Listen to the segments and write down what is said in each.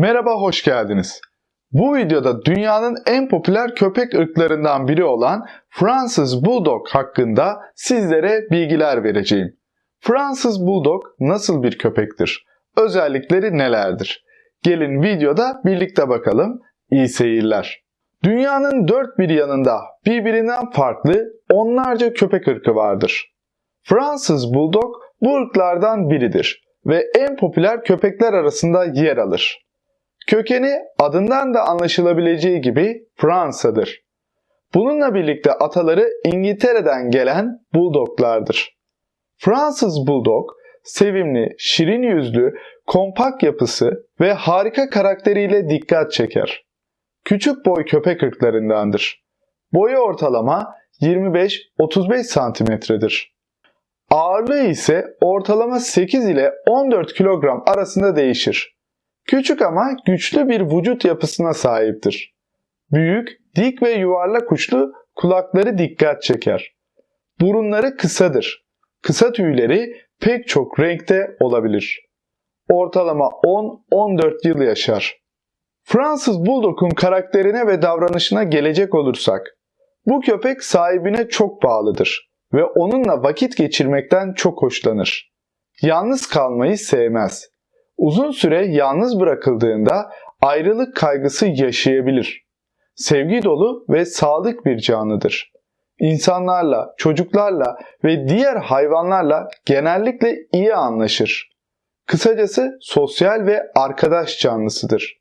Merhaba, hoş geldiniz. Bu videoda dünyanın en popüler köpek ırklarından biri olan Fransız Bulldog hakkında sizlere bilgiler vereceğim. Fransız Bulldog nasıl bir köpektir? Özellikleri nelerdir? Gelin videoda birlikte bakalım. İyi seyirler. Dünyanın dört bir yanında birbirinden farklı onlarca köpek ırkı vardır. Fransız Bulldog bu ırklardan biridir ve en popüler köpekler arasında yer alır. Kökeni adından da anlaşılabileceği gibi Fransa'dır. Bununla birlikte ataları İngiltere'den gelen Bulldoglardır. Fransız Bulldog, sevimli, şirin yüzlü, kompakt yapısı ve harika karakteriyle dikkat çeker. Küçük boy köpek ırklarındandır. Boyu ortalama 25-35 santimetredir. Ağırlığı ise ortalama 8 ile 14 kilogram arasında değişir. Küçük ama güçlü bir vücut yapısına sahiptir. Büyük, dik ve yuvarlak uçlu kulakları dikkat çeker. Burunları kısadır. Kısa tüyleri pek çok renkte olabilir. Ortalama 10-14 yıl yaşar. Fransız Bulldog'un karakterine ve davranışına gelecek olursak, bu köpek sahibine çok bağlıdır ve onunla vakit geçirmekten çok hoşlanır. Yalnız kalmayı sevmez. Uzun süre yalnız bırakıldığında ayrılık kaygısı yaşayabilir. Sevgi dolu ve sadık bir canlıdır. İnsanlarla, çocuklarla ve diğer hayvanlarla genellikle iyi anlaşır. Kısacası sosyal ve arkadaş canlısıdır.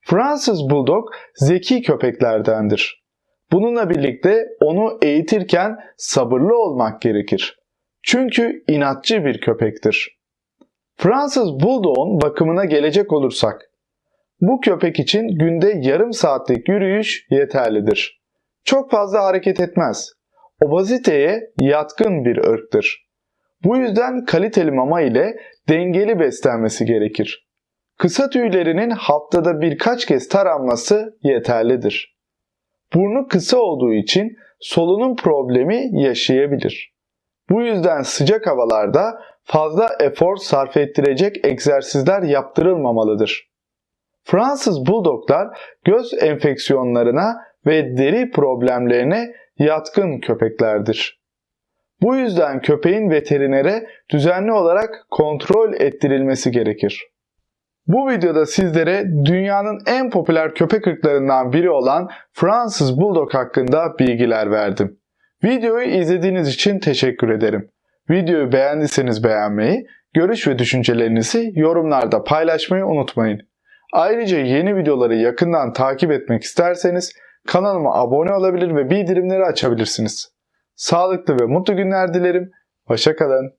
Fransız Bulldog zeki köpeklerdendir. Bununla birlikte onu eğitirken sabırlı olmak gerekir. Çünkü inatçı bir köpektir. Fransız Bulldog'un bakımına gelecek olursak, bu köpek için günde yarım saatlik yürüyüş yeterlidir. Çok fazla hareket etmez. Obaziteye yatkın bir ırktır. Bu yüzden kaliteli mama ile dengeli beslenmesi gerekir. Kısa tüylerinin haftada birkaç kez taranması yeterlidir. Burnu kısa olduğu için solunum problemi yaşayabilir. Bu yüzden sıcak havalarda fazla efor sarf ettirecek egzersizler yaptırılmamalıdır. Fransız Bulldoglar göz enfeksiyonlarına ve deri problemlerine yatkın köpeklerdir. Bu yüzden köpeğin veterinere düzenli olarak kontrol ettirilmesi gerekir. Bu videoda sizlere dünyanın en popüler köpek ırklarından biri olan Fransız Bulldog hakkında bilgiler verdim. Videoyu izlediğiniz için teşekkür ederim. Videoyu beğendiyseniz beğenmeyi, görüş ve düşüncelerinizi yorumlarda paylaşmayı unutmayın. Ayrıca yeni videoları yakından takip etmek isterseniz kanalıma abone olabilir ve bildirimleri açabilirsiniz. Sağlıklı ve mutlu günler dilerim. Hoşçakalın.